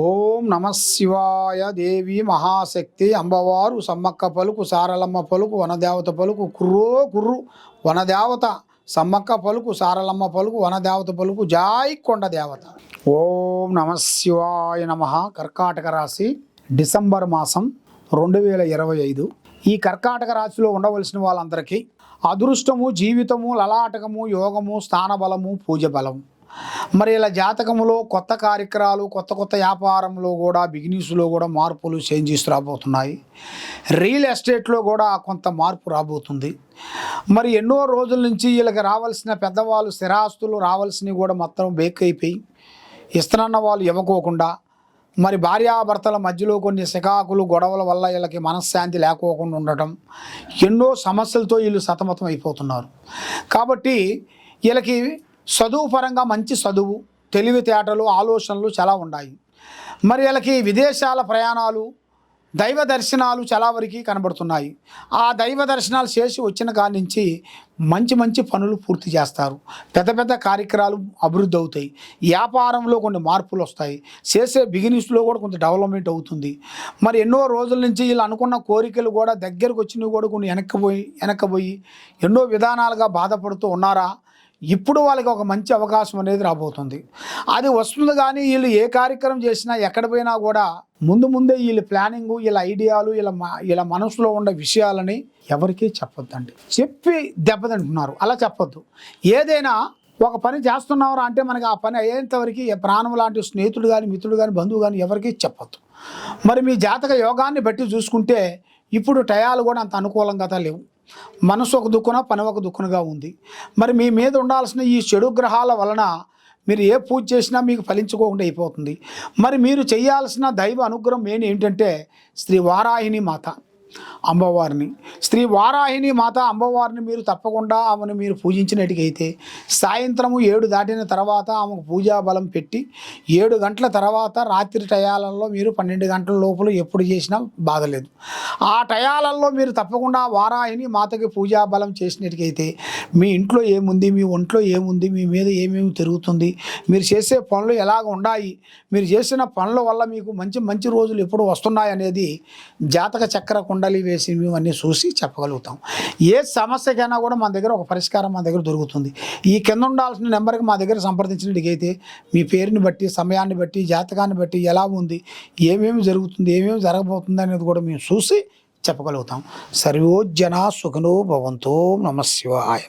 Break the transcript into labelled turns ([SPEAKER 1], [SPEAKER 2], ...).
[SPEAKER 1] ఓం నమ శివాయ దేవి మహాశక్తి అంబవారు సమ్మక్క పలుకు సారలమ్మ పలుకు వనదేవత పలుకు కుర్రో కుర్రు వనదేవత సమ్మక్క పలుకు సారలమ్మ పలుకు వనదేవత పలుకు జాయ్ కొండ దేవత. ఓం నమ శివాయ నమ. కర్కాటక రాశి డిసెంబర్ మాసం రెండు వేల ఇరవై ఐదు. ఈ కర్కాటక రాశిలో ఉండవలసిన వాళ్ళందరికీ అదృష్టము జీవితము లలాటకము యోగము స్థానబలము పూజ బలము. మరి ఇలా జాతకంలో కొత్త కార్యక్రమాలు కొత్త కొత్త వ్యాపారంలో కూడా బిజినెస్లో కూడా మార్పులు చేంజెస్ రాబోతున్నాయి. రియల్ ఎస్టేట్లో కూడా కొంత మార్పు రాబోతుంది. మరి ఎన్నో రోజుల నుంచి వీళ్ళకి రావాల్సిన పెద్దవాళ్ళు స్థిరాస్తులు రావాల్సినవి కూడా మొత్తం బేక్ అయిపోయి ఇస్తున్న వాళ్ళు ఇవ్వకోకుండా మరి భార్యాభర్తల మధ్యలో కొన్ని శికాకులు గొడవల వల్ల వీళ్ళకి మనశ్శాంతి లేకోకుండా ఉండటం ఎన్నో సమస్యలతో వీళ్ళు సతమతం అయిపోతున్నారు. కాబట్టి వీళ్ళకి చదువు పరంగా మంచి చదువు తెలివితేటలు ఆలోచనలు చాలా ఉన్నాయి. మరి వీళ్ళకి విదేశాల ప్రయాణాలు దైవ దర్శనాలు చాలా వరకు కనబడుతున్నాయి. ఆ దైవ దర్శనాలు చేసి వచ్చిన కాడి నుంచి మంచి మంచి పనులు పూర్తి చేస్తారు. పెద్ద పెద్ద కార్యక్రమాలు అభివృద్ధి అవుతాయి. వ్యాపారంలో కొన్ని మార్పులు వస్తాయి. చేసే బిజినెస్లో కూడా కొంత డెవలప్మెంట్ అవుతుంది. మరి ఎన్నో రోజుల నుంచి వీళ్ళు అనుకున్న కోరికలు కూడా దగ్గరకు వచ్చినవి కూడా కొన్ని వెనక్కిపోయి వెనక్కిపోయి ఎన్నో విధానాలుగా బాధపడుతూ ఉన్నారా? ఇప్పుడు వాళ్ళకి ఒక మంచి అవకాశం అనేది రాబోతుంది. అది వస్తుంది కానీ వీళ్ళు ఏ కార్యక్రమం చేసినా ఎక్కడ పోయినా కూడా ముందు ముందే వీళ్ళ ప్లానింగ్ వీళ్ళ ఐడియాలు వీళ్ళ మ- వీళ్ళ మనసులో ఉన్న విషయాలని ఎవరికీ చెప్పొద్దండి. చెప్పి దెబ్బతింటున్నారు. అలా చెప్పొద్దు. ఏదైనా ఒక పని చేస్తున్నారా అంటే మనకి ఆ పని అయ్యేంతవరకు ఏ ప్రాణం లాంటి స్నేహితుడు కానీ మిత్రుడు కానీ బంధువు కానీ ఎవరికీ చెప్పొద్దు. మరి మీ జాతక యోగాన్ని బట్టి చూసుకుంటే ఇప్పుడు టయాలు కూడా అంత అనుకూలంగా లేవు. మనసు ఒక దుక్కున పని ఒక దుక్కునగా ఉంది. మరి మీ మీద ఉండాల్సిన ఈ చెడు గ్రహాల వలన మీరు ఏ పూజ చేసినా మీకు ఫలించుకోకుండా అయిపోతుంది. మరి మీరు చేయాల్సిన దైవ అనుగ్రహం మెయిన్ ఏంటంటే శ్రీ వారాహిణి మాత అమ్మవారిని శ్రీ వారాహిని మాత అమ్మవారిని మీరు తప్పకుండా ఆమెను మీరు పూజించినట్టుకైతే సాయంత్రము ఏడు దాటిన తర్వాత ఆమెకు పూజా బలం పెట్టి ఏడు గంటల తర్వాత రాత్రి టయాలలో మీరు పన్నెండు గంటల లోపల ఎప్పుడు చేసినా బాధలేదు ఆ టయాలలో మీరు తప్పకుండా వారాహిని మాతకి పూజా బలం చేసినట్టుకైతే మీ ఇంట్లో ఏముంది మీ ఒంట్లో ఏముంది మీ మీద ఏమేమి తిరుగుతుంది మీరు చేసే పనులు ఎలాగ ఉన్నాయి మీరు చేసిన పనుల వల్ల మీకు మంచి మంచి రోజులు ఎప్పుడు వస్తున్నాయి అనేది జాతక చక్ర కుండలి వేసి మేము అన్నీ చూసి చెప్పగలుగుతాం. ఏ సమస్యకైనా కూడా మన దగ్గర ఒక పరిష్కారం మన దగ్గర దొరుకుతుంది. ఈ కింద ఉండాల్సిన నెంబర్కి మా దగ్గర సంప్రదించినట్టుకైతే మీ పేరుని బట్టి సమయాన్ని బట్టి జాతకాన్ని బట్టి ఎలా ఉంది ఏమేమి జరుగుతుంది ఏమేమి జరగబోతుంది అనేది కూడా మేము చూసి చెప్పగలుగుతాం. సర్వోజ్జన సుఖనో భవంతో నమ శివాయ